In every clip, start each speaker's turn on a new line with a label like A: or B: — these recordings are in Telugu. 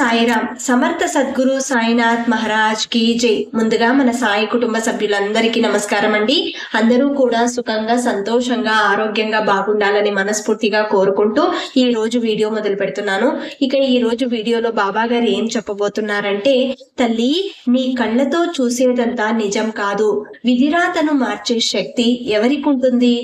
A: సాయిరామ్. సమర్థ సద్గురు సాయినాథ్ మహారాజ్కి జై. ముందుగా మన సాయి కుటుంబ సభ్యులందరికీ నమస్కారం అండి. అందరూ కూడా సుఖంగా సంతోషంగా ఆరోగ్యంగా బాగుండాలని మనస్ఫూర్తిగా కోరుకుంటూ ఈ రోజు వీడియో మొదలు పెడుతున్నాను. ఇక ఈ రోజు వీడియోలో బాబా గారు ఏం చెప్పబోతున్నారంటే తల్లి నీ కళ్ళతో చూసేదంతా నిజం కాదు. విధిరాతను మార్చే శక్తి ఎవరికి ఉంటుంది?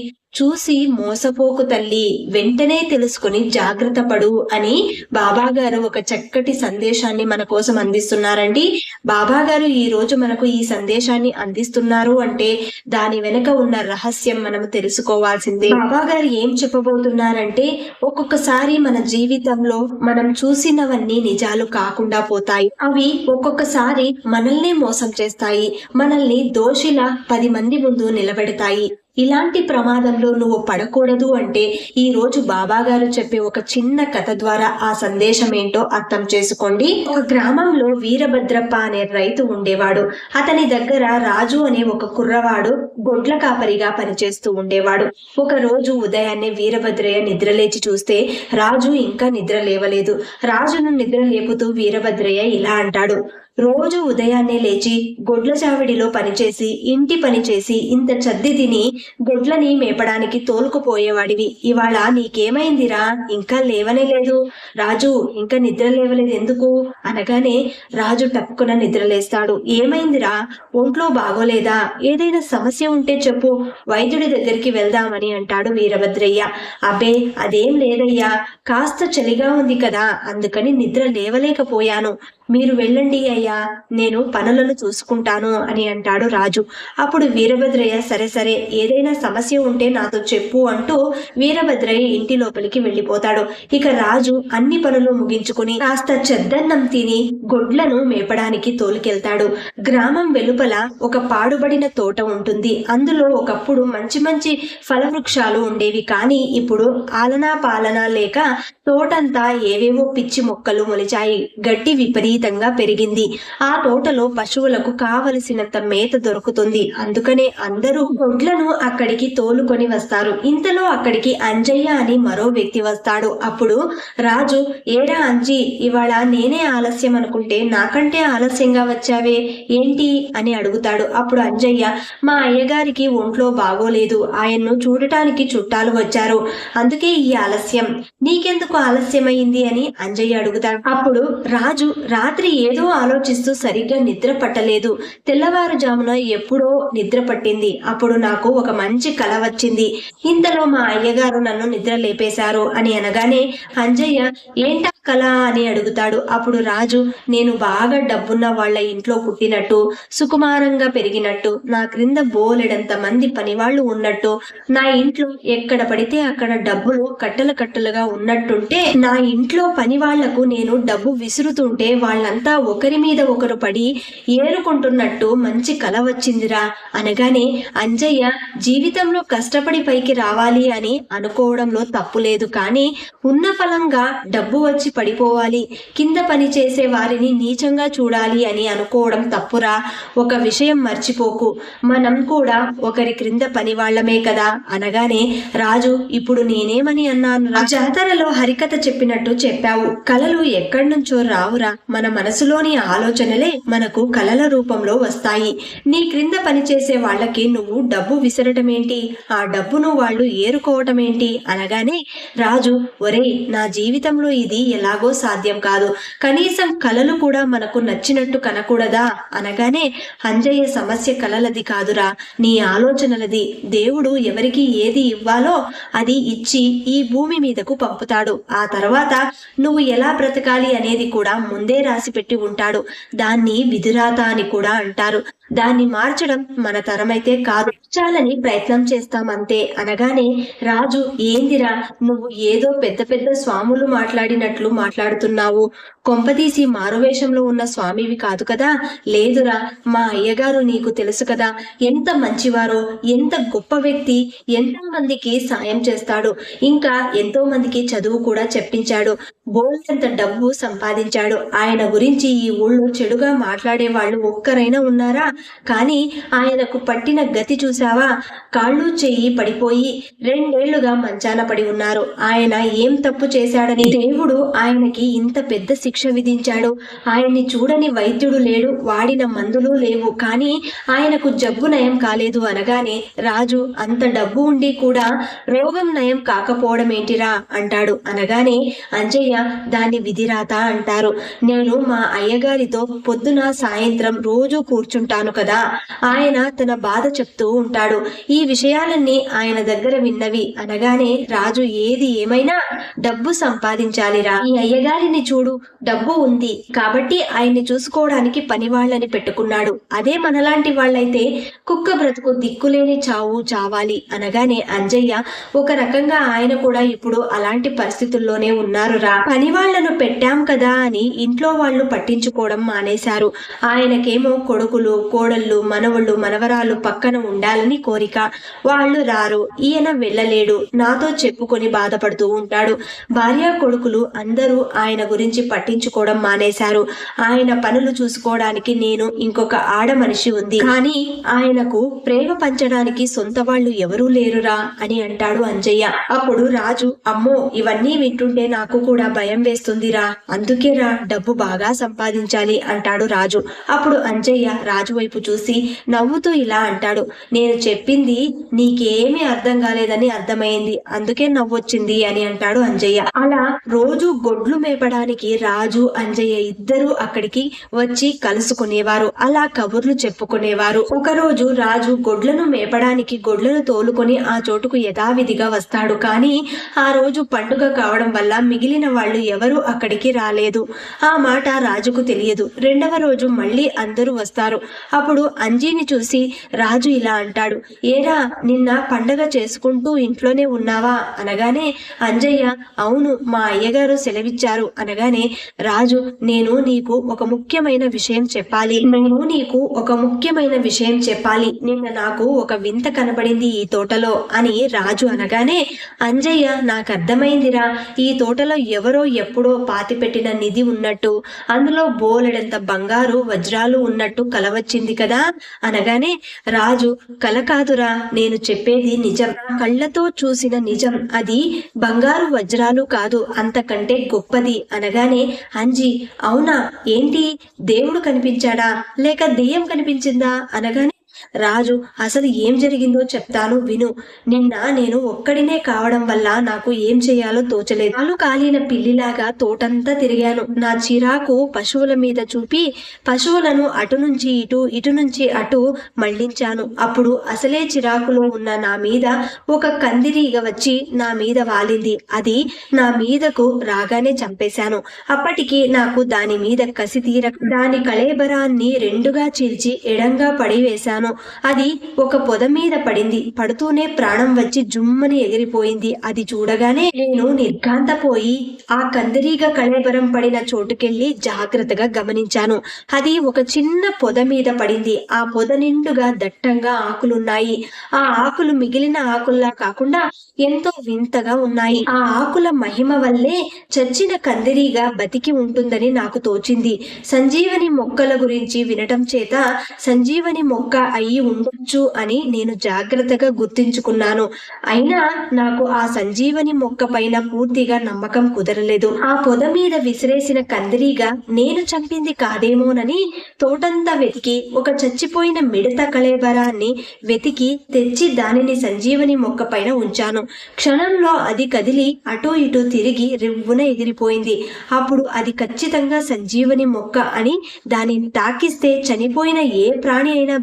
A: చూసి మోసపోకు తల్లి వెంటనే తెలుసుకుని జాగ్రత్త పడు అని బాబా గారు ఒక చక్కటి సందేశాన్ని మన కోసం అందిస్తున్నారండి. బాబా గారు ఈ రోజు మనకు ఈ సందేశాన్ని అందిస్తున్నారు అంటే దాని వెనుక ఉన్న రహస్యం మనం తెలుసుకోవాల్సిందే. బాబా గారు ఏం చెప్పబోతున్నారంటే ఒక్కొక్కసారి మన జీవితంలో మనం చూసినవన్నీ నిజాలు కాకుండా పోతాయి. అవి ఒక్కొక్కసారి మనల్ని మోసం చేస్తాయి. మనల్ని దోషిలా పది మంది ముందు నిలబెడతాయి. ఇలాంటి ప్రమాదంలో నువ్వు పడకూడదు అంటే ఈ రోజు బాబా గారు చెప్పే ఒక చిన్న కథ ద్వారా ఆ సందేశం ఏంటో అర్థం చేసుకోండి. ఒక గ్రామంలో వీరభద్రప్ప అనే రైతు ఉండేవాడు. అతని దగ్గర రాజు అనే ఒక కుర్రవాడు గొడ్ల కాపరిగా పనిచేస్తూ ఉండేవాడు. ఒక రోజు ఉదయాన్నే వీరభద్రయ్య నిద్రలేచి చూస్తే రాజు ఇంకా నిద్ర లేవలేదు. రాజును నిద్ర లేపుతూ వీరభద్రయ్య ఇలా అంటాడు. రోజు ఉదయాన్నే లేచి గొడ్ల చావిడిలో పనిచేసి ఇంటి పని చేసి ఇంత చద్ది తిని గొడ్లని మేపడానికి తోలుకుపోయేవాడివి. ఇవాళ నీకేమైందిరా? ఇంకా లేవనే లేదు. రాజు ఇంకా నిద్ర లేవలేదు ఎందుకు? అనగానే రాజు టప్పుకున నిద్రలేస్తాడు ఏమైందిరా? ఒంట్లో బాగోలేదా? ఏదైనా సమస్య ఉంటే చెప్పు. వైద్యుడి దగ్గరికి వెళ్దామని అంటాడు వీరభద్రయ్య. అబ్బే అదేం లేదయ్యా. కాస్త చలిగా ఉంది కదా. అందుకని నిద్ర లేవలేకపోయాను. మీరు వెళ్ళండి అయ్యా నేను పనులను చూసుకుంటాను అని అంటాడు రాజు. అప్పుడు వీరభద్రయ్య సరే సరే ఏదైనా సమస్య ఉంటే నాతో చెప్పు అంటూ వీరభద్రయ్య ఇంటి లోపలికి వెళ్ళిపోతాడు. ఇక రాజు అన్ని పనులు ముగించుకుని కాస్త చెద్దన్నం తిని గొడ్లను మేపడానికి తోలుకెళ్తాడు. గ్రామం వెలుపల ఒక పాడుబడిన తోట ఉంటుంది. అందులో ఒకప్పుడు మంచి మంచి ఫలవృక్షాలు ఉండేవి. కానీ ఇప్పుడు ఆలనా పాలన లేక తోటంతా ఏవేవో పిచ్చి మొక్కలు మొలిచాయి. గడ్డి విపరీతంగా పెరిగింది. ఆ తోటలో పశువులకు కావలసినంత మేత దొరుకుతుంది. అందుకనే అందరూ గొడ్లను అక్కడికి తోలుకొని వస్తారు. ఇంతలో అక్కడికి అంజయ్య అని మరో వ్యక్తి వస్తాడు. అప్పుడు రాజు ఏడా అంజి ఇవాళ నేనే ఆలస్యం అనుకుంటే నాకంటే ఆలస్యంగా వచ్చావే? ఏంటి? అని అడుగుతాడు. అప్పుడు అంజయ్య మా అయ్యగారికి ఒంట్లో బాగోలేదు. ఆయన్ను చూడటానికి చుట్టాలు వచ్చారు. అందుకే ఈ ఆలస్యం. నీకెందుకు ఆలస్యమైంది? అని అంజయ్య అడుగుతాడు. అప్పుడు రాజు రాత్రి ఏదో ఆలోచిస్తూ సరిగ్గా నిద్ర పట్టలేదు. తెల్లవారుజామున ఎప్పుడో నిద్ర పట్టింది. అప్పుడు నాకు ఒక మంచి కల వచ్చింది. ఇంతలో మా అయ్యగారు నన్ను నిద్ర లేపేశారు అని అనగానే అంజయ్య ఏంటా కళ అని అడుగుతాడు. అప్పుడు రాజు నేను బాగా డబ్బున్న వాళ్ళ ఇంట్లో పుట్టినట్టు సుకుమారంగా పెరిగినట్టు నా క్రింద బోలెడంత మంది పనివాళ్ళు ఉన్నట్టు నా ఇంట్లో ఎక్కడ పడితే అక్కడ డబ్బులు కట్టలు కట్టలుగా ఉన్నట్టుంటే నా ఇంట్లో పని వాళ్ళకు నేను డబ్బు విసురుతుంటే వాళ్ళంతా ఒకరి మీద ఒకరు పడి ఏరుకుంటున్నట్టు మంచి కల వచ్చిందిరా అనగానే అంజయ్య జీవితంలో కష్టపడి పైకి రావాలి అని అనుకోవడంలో తప్పులేదు కానీ ఉన్న ఫలంగా డబ్బు వచ్చి పడిపోవాలి. కింద పని చేసే వారిని నీచంగా చూడాలి అని అనుకోవడం తప్పురా. ఒక విషయం మర్చిపోకు. మనం కూడా ఒకరి క్రింద పని వాళ్ళమే కదా. అనగానే రాజు ఇప్పుడు నేనేమని అన్నాను జాతరలో హరికథ చెప్పినట్టు చెప్పావు. కలలు ఎక్కడి నుంచో రావురా. మన మనసులోని ఆలోచనలే మనకు కలల రూపంలో వస్తాయి. నీ క్రింద పనిచేసే వాళ్ళకి నువ్వు డబ్బు విసరటమేంటి? ఆ డబ్బును వాళ్ళు ఏరుకోవటమేంటి? అనగానే రాజు ఒరే నా జీవితంలో ఇది ఎలాగో సాధ్యం కాదు. కనీసం కలలు కూడా మనకు నచ్చినట్టు కనకూడదా? అనగానే అంజయ్య సమస్య కలలది కాదురా. నీ ఆలోచనలది. దేవుడు ఎవరికి ఏది ఇవ్వాలో అది ఇచ్చి ఈ భూమి మీదకు పంపుతాడు. ఆ తర్వాత నువ్వు ఎలా బ్రతకాలి అనేది కూడా ముందే రా పెట్టి ఉంటాడు. దాన్ని విధిరాత అని కూడా అంటారు. దాన్ని మార్చడం మన తరమైతే కాదు. చాలని ప్రయత్నం చేస్తాం అంతే. అనగానే రాజు ఏందిరా నువ్వు ఏదో పెద్ద పెద్ద స్వాములు మాట్లాడినట్లు మాట్లాడుతున్నావు. కొంపదీసి మారువేషంలో ఉన్న స్వామివి కాదు కదా? లేదురా మా అయ్యగారు నీకు తెలుసు కదా. ఎంత మంచివారో ఎంత గొప్ప వ్యక్తి ఎంతో మందికి సాయం చేస్తాడు. ఇంకా ఎంతో మందికి చదువు కూడా చెప్పించాడు. బోల్డంత డబ్బు సంపాదించాడు. ఆయన గురించి ఈ ఊళ్ళో చెడుగా మాట్లాడే వాళ్ళు ఒక్కరైనా ఉన్నారా? కానీ ఆయనకు పట్టిన గతి చూసావా కాళ్ళు చెయ్యి పడిపోయి రెండేళ్ళుగా మంచాన పడి ఉన్నారు. ఆయన ఏం తప్పు చేశాడని దేవుడు ఆయనకి ఇంత పెద్ద శిక్ష విధించాడు. ఆయన్ని చూడని వైద్యుడు లేడు వాడిన మందులు లేవు. కానీ ఆయనకు జబ్బు నయం కాలేదు అనగానే రాజు అంత డబ్బు ఉండి కూడా రోగం నయం కాకపోవడం ఏంటిరా అంటాడు. అనగానే అంజయ్య దాన్ని విధిరాత అంటారు. నేను మా అయ్యగారితో పొద్దున సాయంత్రం రోజు కూర్చుంటాను. కదా. ఆయన తన బాధ చెప్తూ ఉంటాడు. ఈ విషయాలన్నీ ఆయన దగ్గర విన్నవి. అనగానే రాజు ఏది ఏమైనా డబ్బు సంపాదించాలిరా. ఈ అయ్యగారిని చూడు డబ్బు ఉంది. కాబట్టి ఆయన్ని చూసుకోవడానికి పని వాళ్ళని పెట్టుకున్నాడు. అదే మనలాంటి వాళ్ళైతే కుక్క బ్రతుకు దిక్కులేని చావు చావాలి. అనగానే అంజయ్య ఒక రకంగా ఆయన కూడా ఇప్పుడు అలాంటి పరిస్థితుల్లోనే ఉన్నారు రా పని వాళ్ళను పెట్టాం కదా అని ఇంట్లో వాళ్ళు పట్టించుకోవడం మానేశారు. ఆయనకేమో కొడుకులు కోడళ్ళు మనవళ్ళు మనవరాలు పక్కన ఉండాలని కోరిక. వాళ్ళు రారు. ఈయన వెళ్ళలేడు. నాతో చెప్పుకొని బాధపడుతూ ఉంటాడు. భార్య కొడుకులు అందరూ ఆయన గురించి పట్టించుకోవడం మానేశారు. ఆయన పనులు చూసుకోవడానికి నేను ఇంకొక ఆడ మనిషి ఉంది. కానీ ఆయనకు ప్రేమ పంచడానికి సొంత వాళ్ళు ఎవరూ లేరురా అని అంటాడు అంజయ్య. అప్పుడు రాజు అమ్మో ఇవన్నీ వింటుంటే నాకు కూడా భయం వేస్తుందిరా. అందుకేరా డబ్బు బాగా సంపాదించాలి అంటాడు రాజు. అప్పుడు అంజయ్య రాజు వైపు చూసి నవ్వుతూ ఇలా అంటాడు. నేను చెప్పింది నీకేమీ అర్థం కాలేదని అర్థమైంది. అందుకే నవ్వొచ్చింది అని అంటాడు అంజయ్య. అలా రోజు గొడ్లు మేపడానికి రాజు అంజయ్య ఇద్దరు అక్కడికి వచ్చి కలుసుకునేవారు. అలా కబుర్లు చెప్పుకునేవారు. ఒకరోజు రాజు గొడ్లను మేపడానికి గొడ్లను తోలుకొని ఆ చోటుకు యథావిధిగా వస్తాడు. కానీ ఆ రోజు పండుగ కావడం వల్ల మిగిలిన వాళ్ళు ఎవరు అక్కడికి రాలేదు. ఆ మాట రాజుకు తెలియదు. రెండవ రోజు మళ్ళీ అందరూ వస్తారు. అప్పుడు అంజీని చూసి రాజు ఇలా అంటాడు. ఏరా నిన్న పండగ చేసుకుంటూ ఇంట్లోనే ఉన్నావా? అనగానే అంజయ్య అవును మా అయ్యగారు సెలవిచ్చారు. అనగానే రాజు నేను నీకు ఒక ముఖ్యమైన విషయం చెప్పాలి. నేను నీకు ఒక ముఖ్యమైన విషయం చెప్పాలి. నిన్న నాకు ఒక వింత కనబడింది ఈ తోటలో అని రాజు అనగానే అంజయ్య నాకు అర్థమైందిరా ఈ తోటలో ఎవరో ఎప్పుడో పాతిపెట్టిన నిధి ఉన్నట్టు అందులో బోలెడంత బంగారు వజ్రాలు ఉన్నట్టు కలవచ్చింది. కదా? అనగానే రాజు కల కాదురా. నేను చెప్పేది నిజం. కళ్ళతో చూసిన నిజం అది బంగారు వజ్రాలు కాదు. అంతకంటే గొప్పది. అనగానే అంజి అవునా? ఏంటి? దేవుడు కనిపించాడా? లేక దెయ్యం కనిపించిందా? అనగానే రాజు అసలు ఏం జరిగిందో చెప్తాను విను. నిన్న నేను ఒక్కడినే కావడం వల్ల నాకు ఏం చేయాలో తోచలేదు. కాలు కాలిన పిల్లిలాగా తోటంతా తిరిగాను. నా చిరాకు పశువుల మీద చూపి పశువులను అటు నుంచి ఇటు ఇటు నుంచి అటు మళ్ళించాను. అప్పుడు అసలే చిరాకులో ఉన్న నా మీద ఒక కందిరీగ వచ్చి నా మీద వాలింది. అది నా మీదకు రాగానే చంపేశాను. అప్పటికి నాకు దాని మీద కసి తీర దాని కళేబరాన్ని రెండుగా చీల్చి ఎడంగా పడివేశాను. అది ఒక పొద మీద పడింది. పడుతూనే ప్రాణం వచ్చి జుమ్మని ఎగిరిపోయింది. అది చూడగానే నేను నిర్ఘాంతపోయి ఆ కందిరీగ కళేబరం పడిన చోటుకెళ్ళి జాగ్రత్తగా గమనించాను. అది ఒక చిన్న పొద మీద పడింది. ఆ పొద నిండుగా దట్టంగా ఆకులున్నాయి. ఆ ఆకులు మిగిలిన ఆకుల్లా కాకుండా ఎంతో వింతగా ఉన్నాయి. ఆ ఆకుల మహిమ వల్లే చచ్చిన కందిరీగా బతికి ఉంటుందని నాకు తోచింది. సంజీవని మొక్కల గురించి వినటం చేత సంజీవని మొక్క అయి ఉండొచ్చు అని నేను జాగ్రత్తగా గుర్తించుకున్నాను. అయినా నాకు ఆ సంజీవని మొక్క పైన పూర్తిగా నమ్మకం కుదరలేదు. ఆ పొద మీద విసిరేసిన కందిరీగా నేను చంపింది కాదేమోనని తోటంతా వెతికి ఒక చచ్చిపోయిన మిడత కళేబరాన్ని వెతికి తెచ్చి దానిని సంజీవని మొక్క పైన ఉంచాను. క్షణంలో అది కదిలి అటూ ఇటూ తిరిగి రివ్వున ఎగిరిపోయింది. అప్పుడు అది ఖచ్చితంగా సంజీవని మొక్క అని దానిని తాకిస్తే చనిపోయిన ఏ ప్రాణి అయినా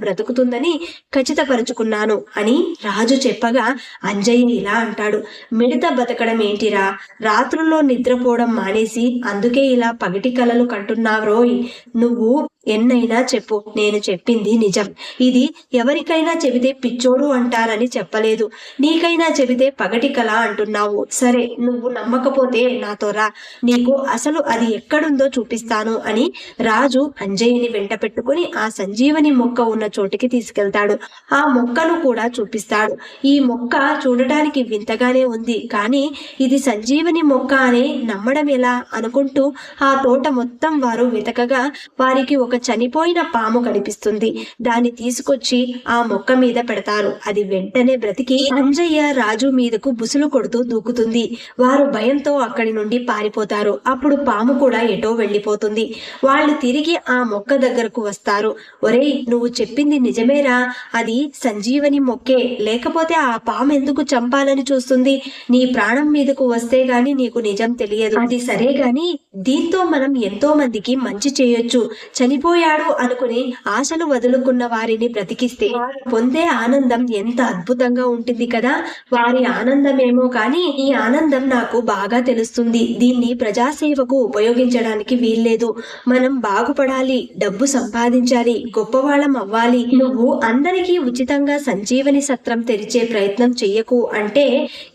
A: బ్రతుకుతుందని ఖచ్చితపరుచుకున్నాను అని రాజు చెప్పగా అంజయ్య ఇలా అంటాడు. మిడత బతకడం ఏంటిరా? రాత్రుల్లో నిద్రపోవడం మానేసి అందుకే ఇలా పగటి కలలు కంటున్నావ్రోయ్ నువ్వు ఎన్నైనా చెప్పు నేను చెప్పింది నిజం. ఇది ఎవరికైనా చెబితే పిచ్చోడు అంటారని చెప్పలేదు. నీకైనా చెబితే పగటి కళ అంటున్నావు. సరే నువ్వు నమ్మకపోతే నాతో రా. నీకు అసలు అది ఎక్కడుందో చూపిస్తాను అని రాజు అంజయ్యని వెంట పెట్టుకుని ఆ సంజీవని మొక్క ఉన్న చోటికి తీసుకెళ్తాడు. ఆ మొక్కను కూడా చూపిస్తాడు. ఈ మొక్క చూడటానికి వింతగానే ఉంది. కానీ ఇది సంజీవని మొక్క అని నమ్మడం ఎలా అనుకుంటూ ఆ తోట మొత్తం వారు వెతకగా వారికి ఒక ఒక చనిపోయిన పాము కనిపిస్తుంది. దాన్ని తీసుకొచ్చి ఆ మొక్క మీద పెడతారు. అది వెంటనే బ్రతికి అంజయ్య రాజు మీదకు బుసులు కొడుతూ దూకుతుంది. వారు భయంతో అక్కడి నుండి పారిపోతారు. అప్పుడు పాము కూడా ఎటో వెళ్ళిపోతుంది. వాళ్ళు తిరిగి ఆ మొక్క దగ్గరకు వస్తారు. ఒరేయ్ నువ్వు చెప్పింది నిజమేరా? అది సంజీవని మొక్కే. లేకపోతే ఆ పాము ఎందుకు చంపాలని చూస్తుంది? నీ ప్రాణం మీదకు వస్తే గాని నీకు నిజం తెలియదు. అది సరే గాని దీంతో మనం ఎంతో మందికి మంచి చేయొచ్చు. చనిపోయాడు అనుకుని ఆశలు వదులుకున్న వారిని బ్రతికిస్తే పొందే ఆనందం ఎంత అద్భుతంగా ఉంటుంది కదా! వారి ఆనందమేమో కానీ ఈ ఆనందం నాకు బాగా తెలుస్తుంది. దీన్ని ప్రజాసేవకు ఉపయోగించడానికి వీల్లేదు. మనం బాగుపడాలి డబ్బు సంపాదించాలి గొప్పవాళ్ళం అవ్వాలి. నువ్వు అందరికీ ఉచితంగా సంజీవని సత్రం తెరిచే ప్రయత్నం చెయ్యకు. అంటే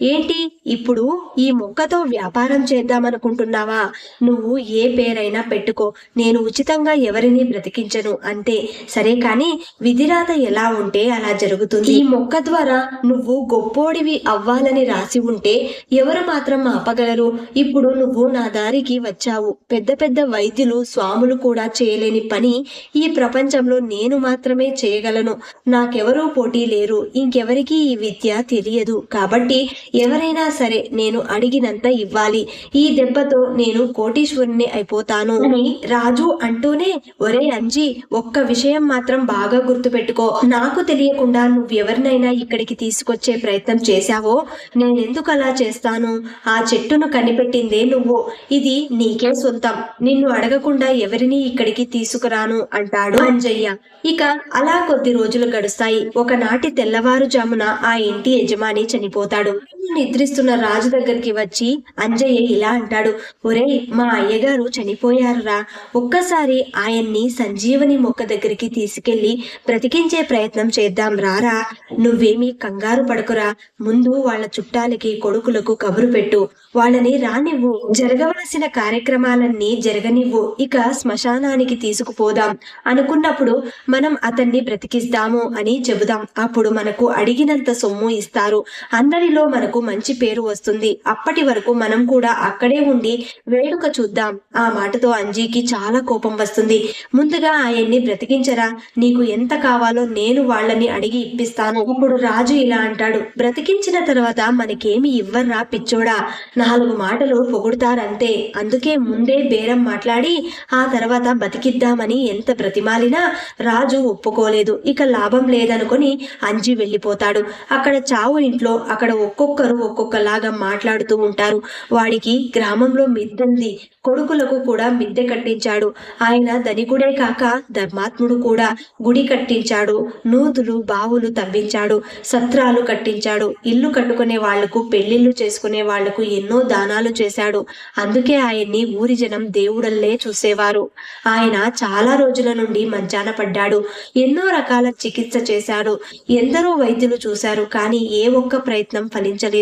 A: ఏంటి? ఇప్పుడు ఈ మొక్కతో వ్యాపారం చేద్దామనుకుంటున్నావా? నువ్వు ఏ పేరైనా పెట్టుకో. నేను ఉచితంగా ఎవరిని బ్రతికించను. అంతే. సరే కానీ విధిరాత ఎలా ఉంటే అలా జరుగుతుంది. ఈ మొక్క ద్వారా నువ్వు గొప్పోడివి అవ్వాలని రాసి ఉంటే ఎవరు మాత్రం ఆపగలరు? ఇప్పుడు నువ్వు నా దారికి వచ్చావు. పెద్ద పెద్ద వైద్యులు స్వాములు కూడా చేయలేని పని ఈ ప్రపంచంలో నేను మాత్రమే చేయగలను. నాకెవరూ పోటీ లేరు. ఇంకెవరికి ఈ విద్య తెలియదు. కాబట్టి ఎవరైనా సరే నేను అడిగినంత ఇవ్వాలి. ఈ దెబ్బతో నేను కోటీశ్వరుని అయిపోతాను. అని రాజు అంటూనే ఒరే అంజి ఒక్క విషయం మాత్రం బాగా గుర్తుపెట్టుకో. నాకు తెలియకుండా నువ్వెవరినైనా ఇక్కడికి తీసుకొచ్చే ప్రయత్నం చేశావో? నేనెందుకు అలా చేస్తాను? ఆ చెట్టును కనిపెట్టిందే నువ్వు. ఇది నీకే సొంతం. నిన్ను అడగకుండా ఎవరిని ఇక్కడికి తీసుకురాను అంటాడు అంజయ్య. ఇక అలా కొద్ది రోజులు గడుస్తాయి. ఒకనాటి తెల్లవారుజామున ఆ ఇంటి యజమాని చనిపోతాడు. నిద్రిస్తున్న రాజు దగ్గరికి వచ్చి అంజయ్య ఇలా అంటాడు. ఒరేయ్ మా అయ్యగారు చనిపోయారురా. ఒక్కసారి ఆయన్ని సంజీవని మొక్క దగ్గరికి తీసుకెళ్ళి బ్రతికించే ప్రయత్నం చేద్దాం రారా. నువ్వేమీ కంగారు పడకురా. ముందు వాళ్ళ చుట్టాలకి కొడుకులకు కబురు పెట్టు. వాళ్ళని రానివ్వు. జరగవలసిన కార్యక్రమాలన్నీ జరగనివ్వు. ఇక శ్మశానానికి తీసుకుపోదాం. అనుకున్నప్పుడు మనం అతన్ని బ్రతికిస్తాము అని చెబుదాం. అప్పుడు మనకు అడిగినంత సొమ్ము ఇస్తారు. అందరిలో మనకు మంచి పేరు వస్తుంది. అప్పటి వరకు మనం కూడా అక్కడే ఉండి వేడుక చూద్దాం. ఆ మాటతో అంజీకి చాలా కోపం వస్తుంది. ముందుగా ఆయన్ని బ్రతికించరా? నీకు ఎంత కావాలో నేను వాళ్ళని అడిగి ఇప్పిస్తాను. ఇప్పుడు రాజు ఇలా అంటాడు. బ్రతికించిన తర్వాత మనకేమి ఇవ్వర్రా పిచ్చోడా? నాలుగు మాటలు పొగుడుతారంతే. అందుకే ముందే బేరం మాట్లాడి ఆ తర్వాత బతికిద్దామని ఎంత బ్రతిమాలినా రాజు ఒప్పుకోలేదు. ఇక లాభం లేదనుకొని అంజి వెళ్ళిపోతాడు. అక్కడ చావు ఇంట్లో అక్కడ ఒక్కొక్క ఒక్కొక్కరు ఒక్కొక్కలాగా మాట్లాడుతూ ఉంటారు. వాడికి గ్రామంలో మిద్దుంది. కొడుకులకు కూడా మిద్దె కట్టించాడు. ఆయన ధనికుడే కాక ధర్మాత్ముడు కూడా గుడి కట్టించాడు. నూతులు బావులు తవ్వించాడు. సత్రాలు కట్టించాడు. ఇల్లు కట్టుకునే వాళ్ళకు పెళ్ళిళ్ళు చేసుకునే వాళ్ళకు ఎన్నో దానాలు చేశాడు. అందుకే ఆయన్ని ఊరి జనం దేవుడల్లే చూసేవారు. ఆయన చాలా రోజుల నుండి మంచాన పడ్డాడు. ఎన్నో రకాల చికిత్స చేశాడు. ఎందరో వైద్యులు చూశారు. కానీ ఏ ఒక్క ప్రయత్నం ఫలించలేదు.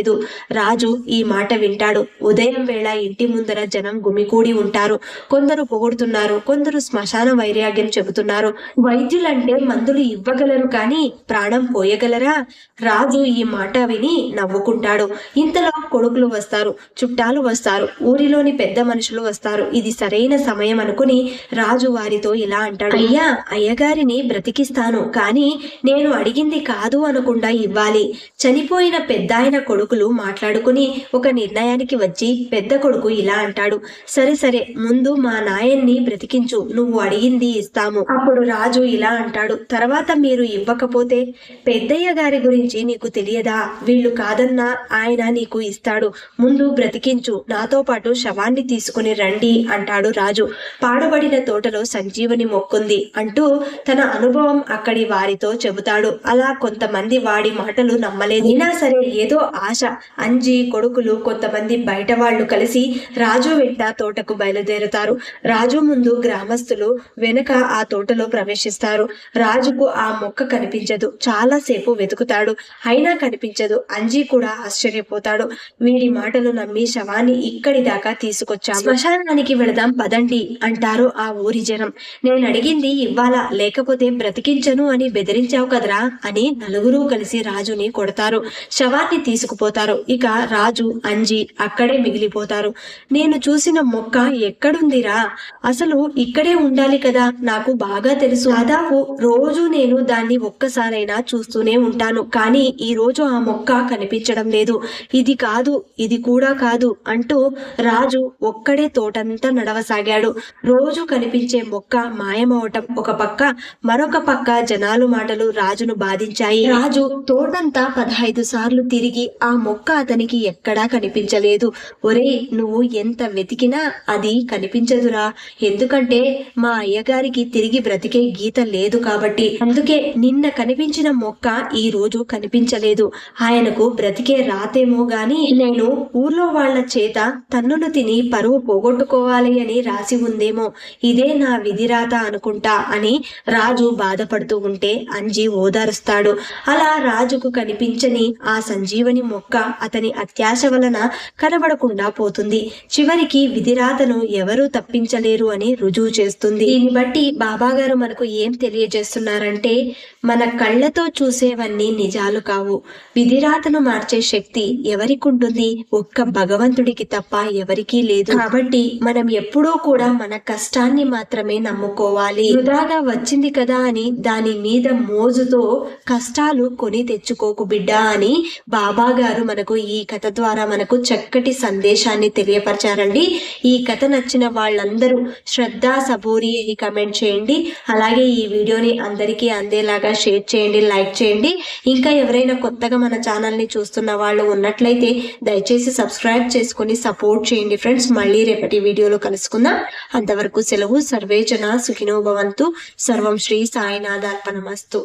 A: రాజు ఈ మాట వింటాడు. ఉదయం వేళ ఇంటి ముందర జనం గుమికూడి ఉంటారు. కొందరు పొగుడుతున్నారు. కొందరు శ్మశాన వైరాగ్యం చెబుతున్నారు. వైద్యులంటే మందులు ఇవ్వగలరు కానీ ప్రాణం పోయగలరా? రాజు ఈ మాట విని నవ్వుకుంటాడు. ఇంతలో కొడుకులు వస్తారు. చుట్టాలు వస్తారు. ఊరిలోని పెద్ద మనుషులు వస్తారు. ఇది సరైన సమయం అనుకుని రాజు వారితో ఇలా అంటాడు. అయ్యా అయ్యగారిని బ్రతికిస్తాను. కానీ నేను అడిగింది కాదు అనకుండా ఇవ్వాలి. చనిపోయిన పెద్దాయన కొడుకులు మాట్లాడుకుని ఒక నిర్ణయానికి వచ్చి పెద్ద కొడుకు ఇలా అంటాడు. సరే సరే ముందు మా నాయన్ని బ్రతికించు. నువ్వు అడిగింది ఇస్తాము. అప్పుడు రాజు ఇలా అంటాడు. తర్వాత మీరు ఇవ్వకపోతే పెద్దయ్య గారి గురించి నీకు తెలియదా? వీళ్ళు కాదన్నా ఆయన నీకు ఇస్తాడు. ముందు బ్రతికించు. నాతో పాటు శవాన్ని తీసుకుని రండి అంటాడు రాజు. పాడుబడిన తోటలో సంజీవని మొక్కుంది అంటూ తన అనుభవం అక్కడి వారితో చెబుతాడు. అలా కొంతమంది వాడి మాటలు నమ్మలేదు. అయినా సరే ఏదో ఆశ అంజి కొడుకులు కొంతమంది బయట వాళ్ళు కలిసి రాజు వెంట తోటకు బయలుదేరుతారు. రాజు ముందు గ్రామస్తులు వెనక ఆ తోటలో ప్రవేశిస్తారు. రాజుకు ఆ మొక్క కనిపించదు. చాలా సేపు వెతుకుతాడు. అయినా కనిపించదు. అంజీ కూడా ఆశ్చర్యపోతాడు. వీడి మాటలు నమ్మి శవాన్ని ఇక్కడి దాకా తీసుకొచ్చాము. శ్మశానానికి వెళదాం పదండి అంటారు ఆ ఊరి జనం. నేను అడిగింది ఇవ్వాలా? లేకపోతే బ్రతికించను అని బెదిరించావు కదరా అని నలుగురు కలిసి రాజుని కొడతారు. శవాన్ని తీసుకుపోతారు ఇక రాజు అంజి అక్కడే మిగిలిపోతారు. నేను చూసిన మొక్క ఎక్కడుందిరా? అసలు ఇక్కడే ఉండాలి కదా నాకు బాగా తెలుసు. దాదాపు రోజు నేను దాన్ని ఒక్కసారైనా చూస్తూనే ఉంటాను. కానీ ఈ రోజు ఆ మొక్క కనిపించడం లేదు. ఇది కాదు ఇది కూడా కాదు అంటూ రాజు ఒక్కడే తోటంతా నడవసాగాడు. రోజు కనిపించే మొక్క మాయమవటం ఒక పక్క మరొక పక్క జనాలు మాటలు రాజును బాధించాయి. రాజు తోటంతా పదహైదు సార్లు తిరిగి ఆ మొక్క అతనికి ఎక్కడా కనిపించలేదు. ఒరే నువ్వు ఎంత వెతికినా అది కనిపించదురా. ఎందుకంటే మా అయ్యగారికి తిరిగి బ్రతికే గీత లేదు కాబట్టి. అందుకే నిన్న కనిపించిన మొక్క ఈ రోజు కనిపించలేదు. ఆయనకు బ్రతికే రాతేమో గాని నేను ఊర్లో వాళ్ళ చేత తన్నులు తిని పరువు పోగొట్టుకోవాలి అని రాసి ఉందేమో. ఇదే నా విధిరాత అనుకుంటా అని రాజు బాధపడుతూ ఉంటే అంజి ఓదారుస్తాడు. అలా రాజుకు కనిపించని ఆ సంజీవని మొక్క అతని అత్యాశ వలన కనబడకుండా పోతుంది. చివరికి విధిరాతను ఎవరూ తప్పించలేరు అని రుజువు చేస్తుంది. దీన్ని బట్టి బాబాగారు మనకు ఏం తెలియజేస్తున్నారంటే మన కళ్ళతో చూసేవన్నీ నిజాలు కావు. విధిరాతను మార్చే శక్తి ఎవరికి ఉంటుంది ఒక్క భగవంతుడికి తప్ప ఎవరికీ లేదు. కాబట్టి మనం ఎప్పుడూ కూడా మన కష్టాన్ని మాత్రమే నమ్ముకోవాలి. వృధాగా వచ్చింది కదా అని దాని మీద మోజుతో కష్టాలు కొని తెచ్చుకోకు బిడ్డా అని బాబాగారు గారు మనకు ఈ కథ ద్వారా మనకు చక్కటి సందేశాన్ని తెలియపరిచారండి. ఈ కథ నచ్చిన వాళ్ళందరూ శ్రద్ధ సబూరి అని కమెంట్ చేయండి. అలాగే ఈ వీడియోని అందరికీ అందేలాగా షేర్ చేయండి లైక్ చేయండి. ఇంకా ఎవరైనా కొత్తగా మన ఛానల్ని చూస్తున్న వాళ్ళు ఉన్నట్లయితే దయచేసి సబ్స్క్రైబ్ చేసుకొని సపోర్ట్ చేయండి ఫ్రెండ్స్ మళ్ళీ రేపటి వీడియోలో కలుసుకుందాం. అంతవరకు సెలవు. సర్వేజన సుఖినోభవంతు సుఖినో భవంతు. సర్వం శ్రీ సాయినాథార్పణమస్తు.